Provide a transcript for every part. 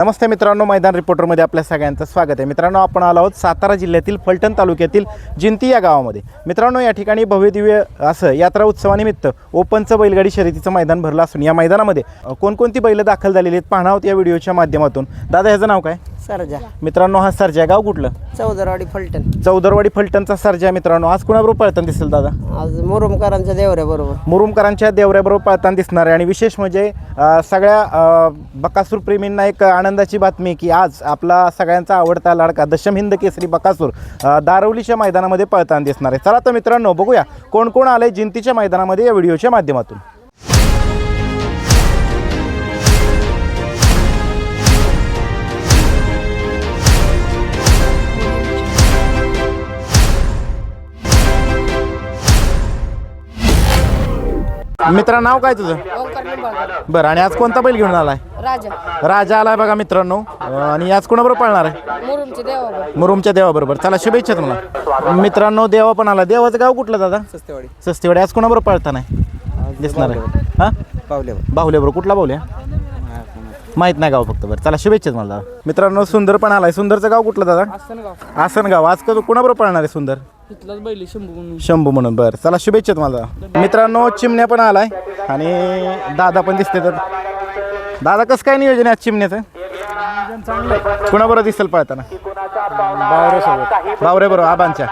नमस्ते मित्रांनो मैदान रिपोर्टरमध्ये आपल्या सगळ्यांचं स्वागत आहे. मित्रांनो आपण आलो आहोत सातारा जिल्ह्यातील फलटण तालुक्यातील जिंती या गावामध्ये. मित्रांनो या ठिकाणी भव्यदिव्य असं यात्रा उत्सवानिमित्त ओपनचं बैलगाडी शर्यतीचं मैदान भरलं असून या मैदानामध्ये कोणकोणती बैलं दाखल झालेली आहेत पाहणार आहोत या व्हिडिओच्या माध्यमातून. दादा ह्याचं नाव काय? सरजा. मित्रांनो हा सर्जा गाव कुठलं? चौदरवाडी फलटण. चौदरवाडी फलटणचा सर्जा मित्रांनो. आज कुणाबरोबर पळताना दिसेल दादा? आज मुरुमकरांच्या देवऱ्या बरोबर मुरुमकरांच्या देवऱ्याबरोबर पळताना दिसणार आहे. आणि विशेष म्हणजे अ, सगळ्या अ, बकासूर प्रेमींना एक आनंदाची बातमी की आज आपला सगळ्यांचा आवडता लाडका दशम हिंद केसरी बकासूर अ, दारवलीच्या मैदानामध्ये पळताना दिसणार आहे. चला तर मित्रांनो बघूया कोण कोण आलंय जिंतीच्या मैदानामध्ये या व्हिडिओच्या माध्यमातून. मित्रा नाव काय तुझं? बरं आणि आज कोणता बैल घेऊन आलाय? राजा. राजा आलाय बघा मित्रांनो. अ, आणि आज कोणाबरोबर पळणार आहे? मुरुमचे देवा मुरुमच्या देवाबरोबर. चला शुभेच्छा तुम्हाला. मित्रांनो देवा पण आला. देवाचं गाव कुठलं दादा? सस्तेवाडी. सस्तीवाडी. आज कोणाबरोबर पळता नाही दिसणार आहे. हा? बाहुल्या बरोबर कुठला बाहुल्या? माहीत नाही गाव फक्त बरं. चला शुभेच्छा तुम्हाला दादा. मित्रांनो सुंदर पण आलाय. सुंदरचं गाव कुठलं दादा? आसनगाव. आज कधी कुणाबरोबर पळणार आहे सुंदर? इथलाच बैल शंभू म्हणून. शंभू म्हणून बरं. चला शुभेच्छा तुम्हाला. मित्रांनो चिमण्या पण आलाय आणि दादा पण दिसते तर दादा कसं काय नियोजन आहे आज चिमण्याचं? कुणाबरोबर दिसेल पळताना? बावरे बरोबर आबांच्या.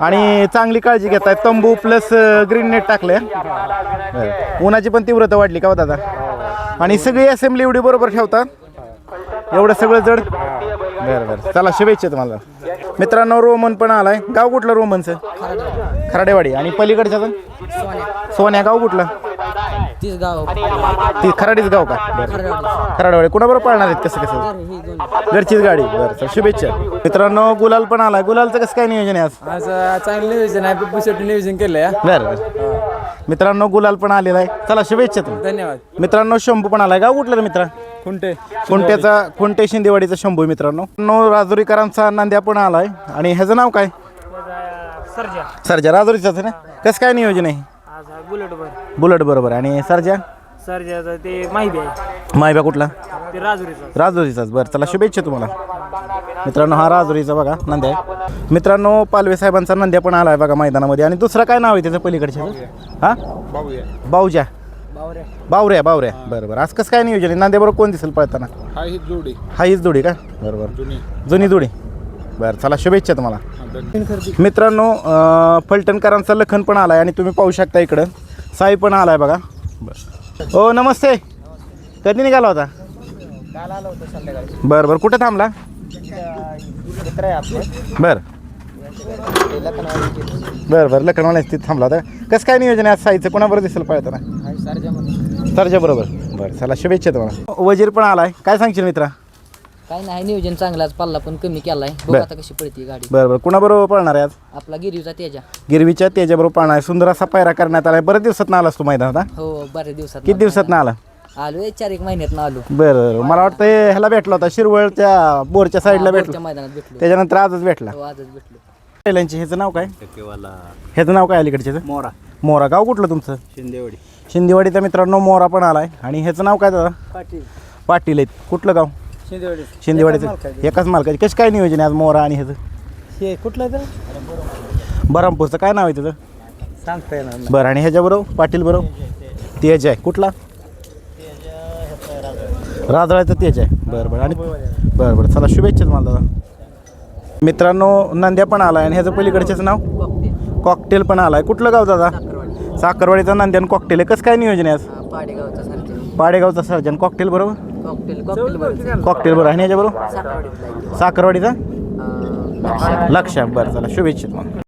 आणि चांगली काळजी घेताय. तंबू प्लस ग्रीन नेट टाकले उन्हाची पण तीव्रता वाढली का हो दादा? आणि सगळी असेंब्ली एवढी बरोबर ठेवतात एवढं सगळं जड बरं बरं. चला शुभेच्छा तुम्हाला. मित्रांनो रोमन पण आलाय. गाव कुठलं रोमनचं? खराडेवाडी. आणि पलीकडच्या सोन्या. गाव कुठलं? गाव ती खराडीच गाव का? बरं. खराडेवाडी. कुणाबरोबर पाळणार आहेत? कसं कसं? घरचीच गाडी. बरं चल शुभेच्छा. मित्रांनो गुलाल पण आलाय. गुलालचं कसं काय नियोजन आहे आज? चांगलं नियोजन आहे. नियोजन केलंय हा. बरं बरं. मित्रांनो गुलाल पण आलेला आहे. चला शुभेच्छा तुम्ही धन्यवाद. मित्रांनो शंभू पण आलाय. गाव कुठलं रे मित्रा? खुंटे. खुंट्याचा खुंटे शिंदेवाडीचा शंभू आहे मित्रांनो. नो राजुरीकरांचा नांद्या पण आलाय. आणि ह्याचं नाव काय? सरजा. सरजा. राजुरीचाच आहे ना? कसं काय नियोजन आहे? आज हा बुलेट बर. बुलेट बरोबर. आणि सरजा? सरजाचा ते माहिती आहे. मायबा कुठला? ते राजुरीचा राजुरीचाच. बरं चला शुभेच्छा तुम्हाला. मित्रांनो हा राजुरीचा बघा नंद्या आहे. मित्रांनो पालवे साहेबांचा नंद्या पण आलाय बघा मैदानामध्ये. आणि दुसरं काय नाव आहे त्याचं पलीकडच्या हा? बावजा बावऱ्या बावऱ्या बरं बरं. आज कसं काय नियोजन आहे? नांद्याबरोबर कोण दिसेल पळताना? हा ही जोडी. हा हीच जोडी का? बरोबर जुनी. जुनी जोडी. बरं चला शुभेच्छा तुम्हाला. मित्रांनो अं, फलटणकरांचा लखन पण आलाय आणि तुम्ही पाहू शकता इकडं. साई पण आलाय बघा. बरं. हो नमस्ते. कधी निघाला होता? बरं बरं. कुठं थांबला? बरं. बरं बरं. लखनवाला तिथे थांबला होता. कसं काय नियोजन आहे? आज साईचं कोणाबरोबर दिसेल पळताना? सरच्या बरोबर बरं चला शुभेच्छा तुम्हाला. वजीर पण आलाय. काय सांगशील मित्रा? काय नाही नियोजन चांगलाच पल्ला पण कमी केलाय. आता कशी पडते गाडी. बरं बरं. कुणाबरोबर पळणार आहे आज? आपला गिरीचा तेजा. गिरवीच्या त्याच्याबरोबर पाळणार आहे. सुंदर असा पायरा करण्यात आला बरेच दिवसात ना आलास तू मैदानात हा? हो बऱ्याच दिवसात किती दिवसात ना आला? आलोय चार एक महिन्यात आलो. बरं बरं. मला वाटतं हे ह्याला भेटला होता शिरवळच्या बोरच्या साईडला भेटला. मैदानात भेटलो. त्याच्यानंतर आजच भेटला. हो आजच भेटलो. पहिल्यांची ह्याचं नाव काय? ह्याचं नाव काय अलीकडचे मोरा. मोरा. गाव कुठलं तुमचं? शिंदेवाडी. शिंदेवाडीचा मित्रांनो मोरा पण आलाय. आणि ह्याचं नाव काय दादा? पाटील. पाटील आहेत. कुठलं गाव? शिंदेवाडी. शिंदेवाडीचं. एकाच मालकाचे. कसं काय नियोजन आहे आज मोरा आणि ह्याचं? हे कुठलं तर? बरामपूरचं. काय नाव आहे त्याचं? सांगता येणार बरं आणि ह्याच्याबरोबर? पाटील बरोबर तेज आहे कुठला? राजळाचं तेज आहे. बरं बरं. आणि बरं बरं. चला शुभेच्छा तुम्हाला दादा. मित्रांनो नंद्या पण आला आणि ह्याचं पलीकडच्याच नाव? कॉकटेल पण आलाय. कुठलं गाव दादा? साखरवाडीचा नंद्या आणि कॉकटेल आहे. कसं काय नियोजन आहे आज? पाडेगावचा सर्जन. कॉकटेल बरोबर? कॉकटेल बरोबर. आणि आहे. साखरवाडीचा? अं, लक्ष बरं चला शुभेच्छा तुम्हाला.